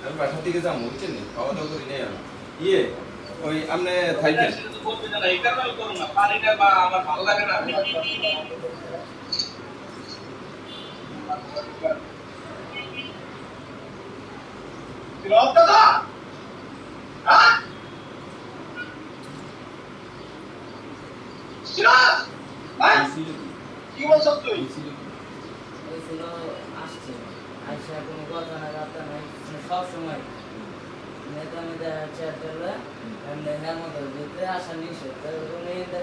আমি বাসার দিকে যাব বুঝছেন খাওয়া দাওয়া করি নাই ইয়ে ওই আপনি থাকবেন সেটা তো বলবি না, এই কারণে আমি করব না। পানিটা বা আমার ভালো লাগে না। ছিলাম দাদা? হ্যাঁ? কি বলছো তুই হয়েছিল আসছে। আইসা কোনো কথা না কথা নাই মানে সবসময় নেতা মেয়েদের চেয়ার চলবে এমনি মতো দিতে আসা নিষেধ। উনি এটা